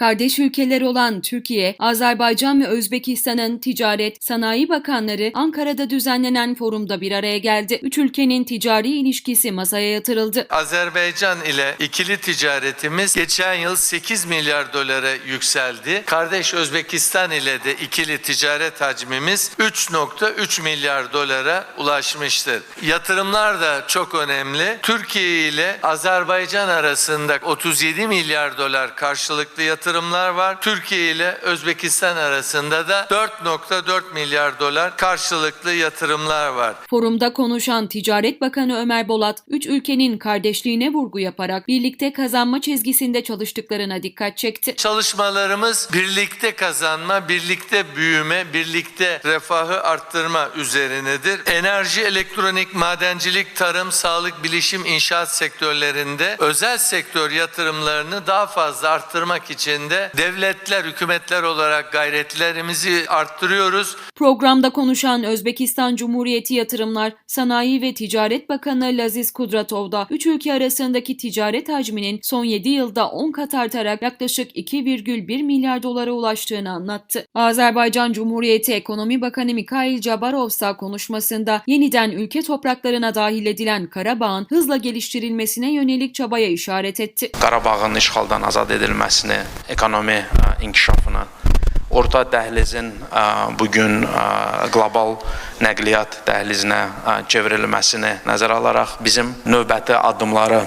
Kardeş ülkeler olan Türkiye, Azerbaycan ve Özbekistan'ın Ticaret, Sanayi Bakanları Ankara'da düzenlenen forumda bir araya geldi. Üç ülkenin ticari ilişkisi masaya yatırıldı. Azerbaycan ile ikili ticaretimiz geçen yıl 8 milyar dolara yükseldi. Kardeş Özbekistan ile de ikili ticaret hacmimiz 3.3 milyar dolara ulaşmıştır. Yatırımlar da çok önemli. Türkiye ile Azerbaycan arasında 37 milyar dolar karşılıklı yatırımlar var. Türkiye ile Özbekistan arasında da 4.4 milyar dolar karşılıklı yatırımlar var. Forumda konuşan Ticaret Bakanı Ömer Bolat, üç ülkenin kardeşliğine vurgu yaparak birlikte kazanma çizgisinde çalıştıklarına dikkat çekti. Çalışmalarımız birlikte kazanma, birlikte büyüme, birlikte refahı arttırma üzerinedir. Enerji, elektronik, madencilik, tarım, sağlık, bilişim, inşaat sektörlerinde özel sektör yatırımlarını daha fazla arttırmak için de devletler, hükümetler olarak gayretlerimizi arttırıyoruz. Programda konuşan Özbekistan Cumhuriyeti Yatırımlar, Sanayi ve Ticaret Bakanı Laziz Kudratov da üç ülke arasındaki ticaret hacminin son 7 yılda 10 kat artarak yaklaşık 2,1 milyar dolara ulaştığını anlattı. Azerbaycan Cumhuriyeti Ekonomi Bakanı Mikhail Cabarov ise konuşmasında yeniden ülke topraklarına dahil edilen Karabağ'ın hızla geliştirilmesine yönelik çabaya işaret etti. Qarabağın işğaldan azad edilməsini, ekonomi ə, inkişafını, orta dəhlizin bu gün qlobal nəqliyyat dəhlizinə çevrilməsini nəzərə alaraq bizim növbəti addımları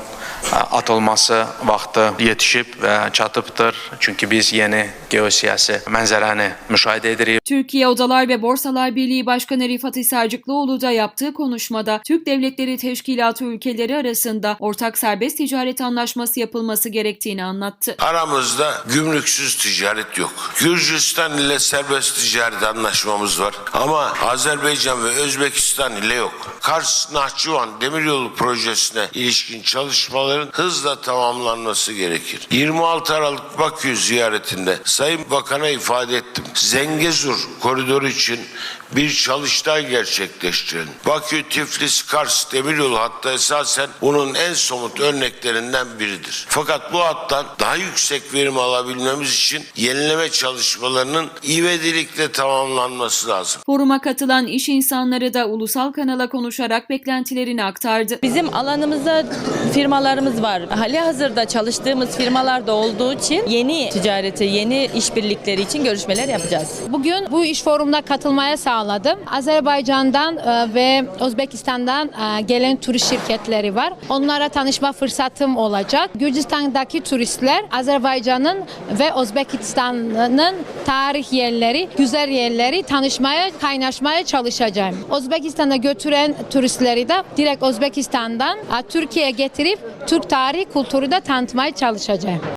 atılması vaxtı yetişib və çatıbdır. Çünki biz yeni geosiyasi mənzərəni müşahidə edirik. Türkiye Odalar ve Borsalar Birliği Başkanı Rifat Hisarcıklıoğlu da yaptığı konuşmada Türk Devletleri Teşkilatı ülkeleri arasında ortak serbest ticaret anlaşması yapılması gerektiğini anlattı. Aramızda gümrüksüz ticaret yok. Gürcistan ile serbest ticaret anlaşmamız var. Ama Azerbaycan ve Özbekistan ile yok. Kars Nahçıvan Demiryolu projesine ilişkin çalışmaların hızla tamamlanması gerekir. 26 Aralık Bakü ziyaretinde Sayın Bakan'a ifade ettim. Zengezur koridoru için bir çalıştay gerçekleştirelim. Bakü, Tiflis, Kars demiryolu hattı esasen bunun en somut örneklerinden biridir. Fakat bu hattan daha yüksek verim alabilmemiz için yenileme çalışmalarının ivedilikle tamamlanması lazım. Foruma katılan iş insanları da ulusal kanala konuşarak beklentilerini aktardı. Bizim alanımızda firmalarımız var. Hali hazırda çalıştığımız firmalar da olduğu için yeni ticareti, yeni işbirlikleri için görüşmeler yapacağız. Bugün bu iş forumuna katılmaya sağladım. Azerbaycan'dan e, ve Özbekistan'dan e, gelen turist şirketleri var. Onlara tanışma fırsatım olacak. Gürcistan'daki turistler Azerbaycan'ın ve Özbekistan'ın tarih yerleri, güzel yerleri tanışmaya, kaynaşmaya çalışacağım. Özbekistan'a götüren turistleri de direkt Özbekistan'dan e, Türkiye'ye getirip Türk tarihi kültürü de tanıtmaya çalışacağım.